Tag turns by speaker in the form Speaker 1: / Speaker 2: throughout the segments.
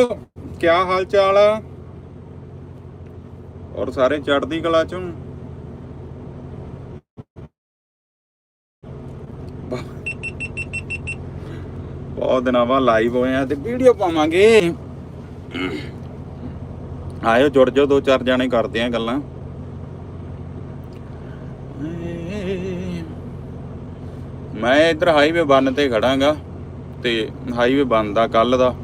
Speaker 1: ਕਿਆ ਹਾਲ ਚਾਲ ਆ? ਔਰ ਸਾਰੇ ਚੜਦੀ ਕਲਾ ਚੋਂ? ਬਹੁਤ ਦਿਨਾਂ ਬਾਅਦ ਲਾਈਵ ਹੋਏ ਆ ਤੇ ਵੀਡੀਓ ਪਾਵਾਂਗੇ। ਆਇਓ, ਜੁੜ ਜਾਓ, ਦੋ ਚਾਰ ਜਾਣੇ ਕਰਦੇ ਆ ਗੱਲਾਂ। ਮੈਂ ਇੱਧਰ ਹਾਈਵੇ ਬੰਨ ਤੇ ਖੜਾਂਗਾ ਤੇ ਹਾਈਵੇ ਬੰਦ ਆ ਕੱਲ ਦਾ।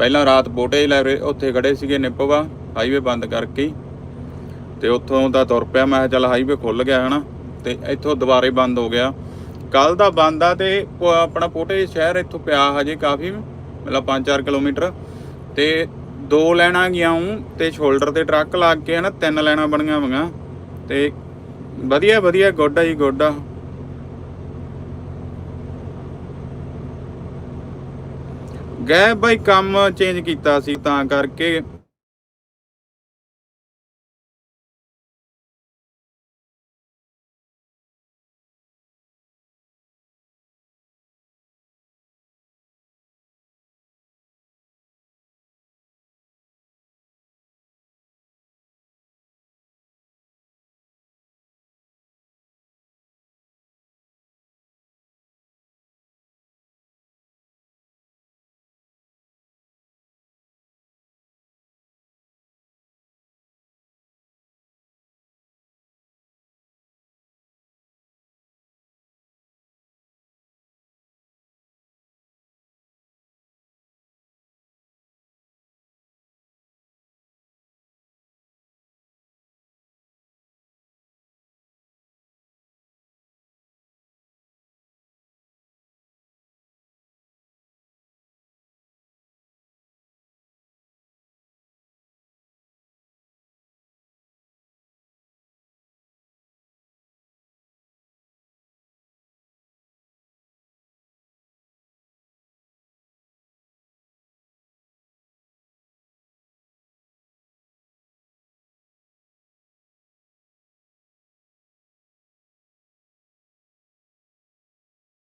Speaker 1: ਪਹਿਲਾਂ ਰਾਤ ਬੋਟੇ ਲਾਇਬ੍ਰੇਰੀ ਉੱਥੇ ਖੜੇ ਸੀਗੇ ਨਿੱਪਵਾ ਹਾਈਵੇ ਬੰਦ ਕਰਕੇ ਹੀ। ਤੇ ਉੱਥੋਂ ਦਾ ਤੁਰ ਪਿਆ, ਮੈਂ ਕਿਹਾ ਚੱਲ ਹਾਈਵੇ ਖੁੱਲ ਗਿਆ, ਹਨਾ। ਤੇ ਇੱਥੋਂ ਦੁਬਾਰੇ ਬੰਦ ਹੋ ਗਿਆ। ਕੱਲ ਦਾ ਬੰਦ ਆ ਤੇ ਉਹ ਆਪਣਾ ਪੋਟੇ ਸ਼ਹਿਰ ਇੱਥੋਂ ਪਿਆ ਹਜੇ ਕਾਫੀ, ਮਤਲਬ 5-4 ਕਿਲੋਮੀਟਰ। ਤੇ ਦੋ ਲੈਣਾ ਗਿਆ ਹੂੰ ਤੇ ਸ਼ੋਲਡਰ ਤੇ ਟਰੱਕ ਲੱਗ ਕੇ, ਹਨਾ, ਤਿੰਨ ਲੈਣਾ ਬਣੀਆਂ ਹੋਈਆਂ। ਤੇ ਵਧੀਆ ਵਧੀਆ, ਗੁੱਡ ਆ ਜੀ, ਗੋਡਾ ਗਏ ਬਾਈ ਕੰਮ ਚੇਂਜ ਕੀਤਾ ਸੀ ਤਾਂ ਕਰਕੇ